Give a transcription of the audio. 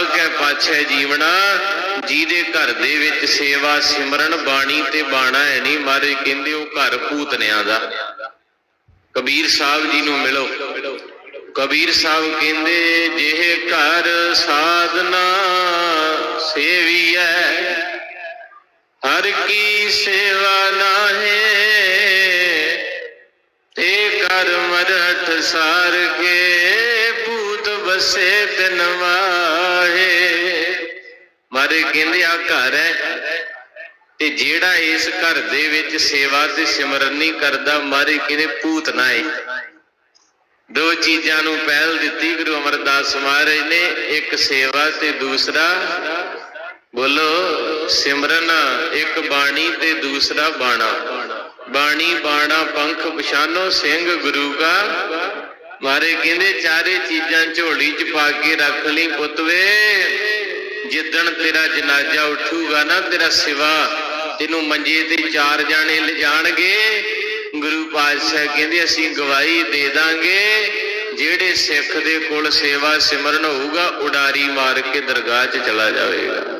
ਸਾਗ ਕੈ ਪਾਛੈ ਜੀਵਣਾ ਜਿਹਦੇ ਘਰ ਦੇ ਵਿੱਚ ਸੇਵਾ ਸਿਮਰਨ ਬਾਣੀ ਤੇ ਬਾਣਾ ਹੈ ਨਹੀਂ, ਮਾਰੇ ਕਹਿੰਦੇ ਉਹ ਘਰ ਭੂਤਨਿਆਂ ਦਾ। ਕਬੀਰ ਸਾਹਿਬ ਜੀ ਨੂੰ ਮਿਲੋ। ਕਬੀਰ ਸਾਹਿਬ ਕਹਿੰਦੇ, ਜਿਹੇ ਘਰ ਸਾਧਨਾ ਸੇਵੀਐ, ਹਰ ਕੀ ਸੇਵਾ ਨਾਹੇ, ਤੇ ਕਰ ਮਰਠ ਸਾਰ ਕੇ ਭੂਤ ਬਸੇ ਵਾਹੇ। ਮਾਰੇ ਕਹਿੰਦੇ ਆ ਘਰ ਹੈ ਤੇ ਜਿਹੜਾ ਇਸ ਘਰ ਦੇ ਵਿੱਚ ਸੇਵਾ ਤੇ ਸਿਮਰਨ ਨਹੀਂ ਕਰਦਾ, ਮਾਰੇ ਕਹਿੰਦੇ ਭੂਤ ਨਾ ਹੈ ਦੋ ਚੀਜ਼ਾਂ ਨੂੰ ਪਹਿਲ ਦਿੱਤੀ ਗੁਰੂ ਅਮਰਦਾਸ ਮਹਾਰਾਜ ਨੇ, ਇੱਕ ਸੇਵਾ ਤੇ ਦੂਸਰਾ ਬੋਲੋ ਸਿਮਰਨ, ਇੱਕ ਬਾਣੀ ਤੇ ਦੂਸਰਾ ਬਾਣਾ। ਬਾਣੀ, ਬਾਣਾ, ਪੰਖ, ਪਛਾਨੋ ਸਿੰਘ ਗੁਰੂ ਕਾ ਮਾਰੇ ਕਹਿੰਦੇ ਚਾਰੇ ਚੀਜ਼ਾਂ ਝੋਲੀ 'ਚ ਪਾ ਕੇ ਰੱਖ ਲਈ ਪੁੱਤਵੇ ਜਿੱਦਣ ਤੇਰਾ ਜਨਾਜ਼ਾ ਉੱਠੂਗਾ ਨਾ, ਤੇਰਾ ਸਿਵਾ ਤੈਨੂੰ ਮੰਜੇ ਤੇ ਚਾਰ ਜਾਣੇ ਲਿਜਾਣਗੇ। ਗੁਰੂ ਪਾਤਸ਼ਾਹ ਕਹਿੰਦੇ, ਅਸੀਂ ਗਵਾਹੀ ਦੇ ਦਾਂਗੇ। ਜਿਹੜੇ ਸਿੱਖ ਦੇ ਕੋਲ ਸੇਵਾ ਸਿਮਰਨ ਹੋਊਗਾ, ਉਡਾਰੀ ਮਾਰ ਕੇ ਦਰਗਾਹ 'ਚ ਚਲਾ ਜਾਵੇਗਾ।